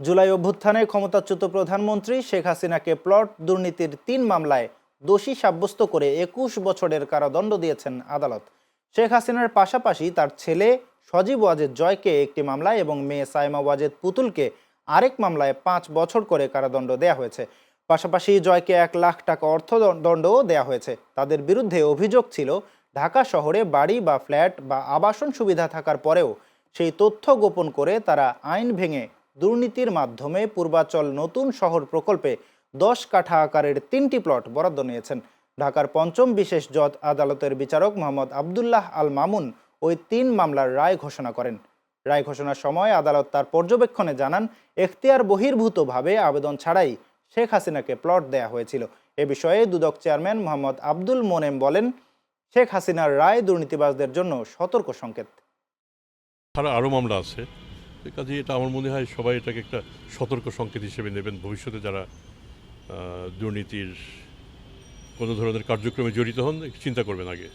জুলাই অভ্যুত্থানে ক্ষমতাচ্যুত প্রধানমন্ত্রী শেখ হাসিনাকে প্লট দুর্নীতির তিন মামলায় দোষী সাব্যস্ত করে একুশ বছরের কারাদণ্ড দিয়েছেন আদালত। শেখ হাসিনার পাশাপাশি তার ছেলে সজীব ওয়াজেদ জয়কে একটি মামলায় এবং মেয়ে সাইমা ওয়াজেদ পুতুলকে আরেক মামলায় পাঁচ বছর করে কারাদণ্ড দেয়া হয়েছে। পাশাপাশি জয়কে এক লাখ টাকা অর্থদণ্ডও দেয়া হয়েছে। তাদের বিরুদ্ধে অভিযোগ ছিল, ঢাকা শহরে বাড়ি বা ফ্ল্যাট বা আবাসন সুবিধা থাকার পরেও সেই তথ্য গোপন করে তারা আইন ভেঙে দুর্নীতির মাধ্যমে পূর্বাচল নতুন শহর প্রকল্পে দশ কাঠা আকারের তিনটি প্লট বরাদ্দ নিয়েছেন। ঢাকার পঞ্চম বিশেষ জজ আদালতের বিচারক মোহাম্মদ আবদুল্লাহ আল মামুন ওই তিন মামলার রায় ঘোষণা করেন। রায় ঘোষণার সময় আদালত তার পর্যবেক্ষণে জানান, এখতিয়ার বহির্ভূতভাবে আবেদন ছাড়াই শেখ হাসিনাকে প্লট দেয়া হয়েছিল। এ বিষয়ে দুদক চেয়ারম্যান মোহাম্মদ আব্দুল মোনেম বলেন, শেখ হাসিনার রায় দুর্নীতিবাজদের জন্য সতর্ক সংকেত। আরও মামলা আছে। কাজে এটা আমার মনে হয় সবাই এটাকে একটা সতর্ক সংকেত হিসেবে নেবেন ভবিষ্যতে যারা দুর্নীতির কোনো ধরনের কার্যক্রমে জড়িত হন, চিন্তা করবেন আগে।